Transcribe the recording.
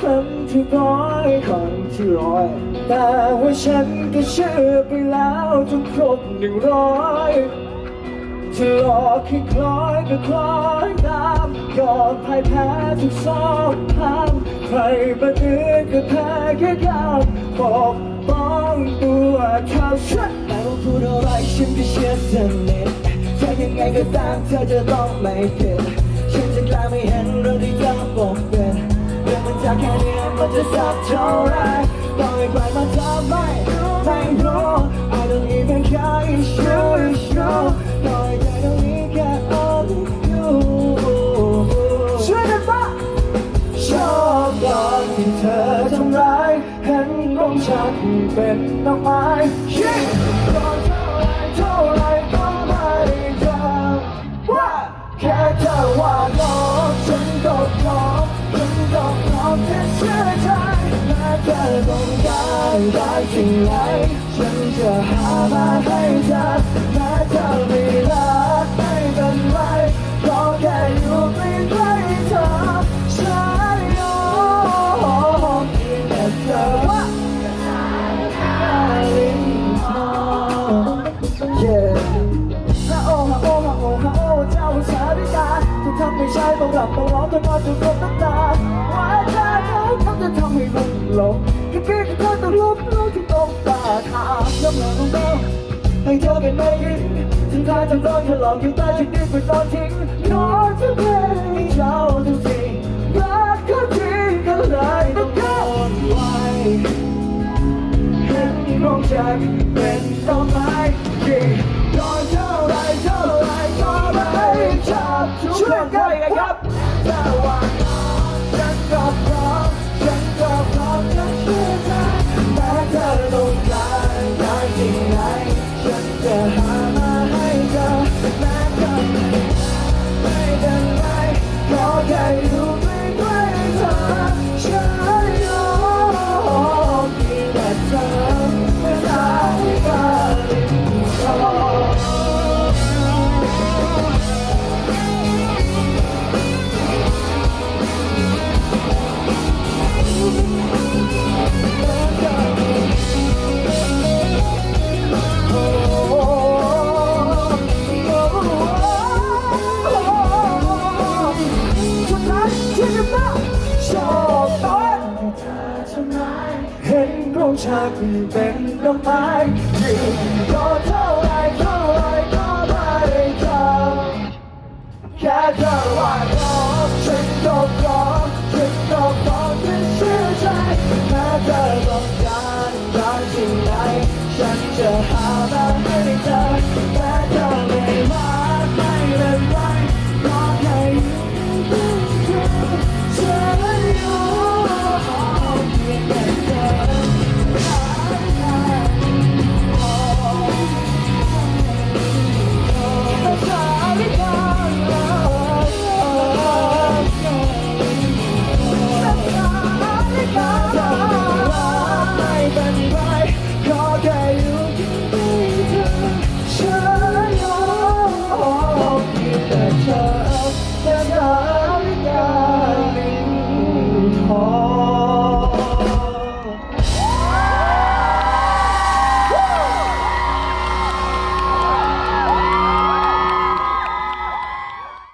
ครั้งที่ร้อยครั้งที่ร้อย แต่ว่าฉันก็เชื่อไปแล้วจนครบหนึ่งร้อยจะหลอกให้คล้อยก็คล้อยตามยอมพ่ายแพ้ทุกสองทางใครบังเอิญก็แพ้แค่คำปกป้องตัวเขาฉันแต่ว่าพูดอะไรฉันก็เชื่อสนิทจะยังไงก็ตามเธอจะต้องไม่ผิดฉันจะกล้าไม่เห็นเรื่องที่เธอบอกเป็นเรื่อ จะแค่นี้มันจะสักเท่าไรต้องให้ใครมาทำไม่ไม่รู้ I don't even care it's you it's you ต่อให้ใจตรงนี้แค่ only you ช่วยกันปะชอบตอนที่เธอทำร้ายเห็นของฉันเป็นดอกไม้ยิ่งรอเท่าไรเท่าไรก็ไม่จำว่าแค่เธอว่า รได้สิ่งไหนฉันจะหามาให้เธอแม้เธอไม่รัก หลับต้องร้องต้องนอนจนกรดน้ำตาว่าเธอเขาทำจะทำให้มันหลงแค่เพียงแค่เธอต้องลุกลุกที่ตรงตาขาวน้ำหนักของเราให้เธอเป็นไม่ยินถึงทางจะโดนเธอหลอกอยู่ใต้ชิ้นนี้ไปตอนทิ้งนอนจะเป็นเจ้าทุกสิ่งรักก็จริงก็เลยต้องโดไว้เห็นของฉัน ฉันเป็นดอกไม้ที่รอเท่าไร จะได้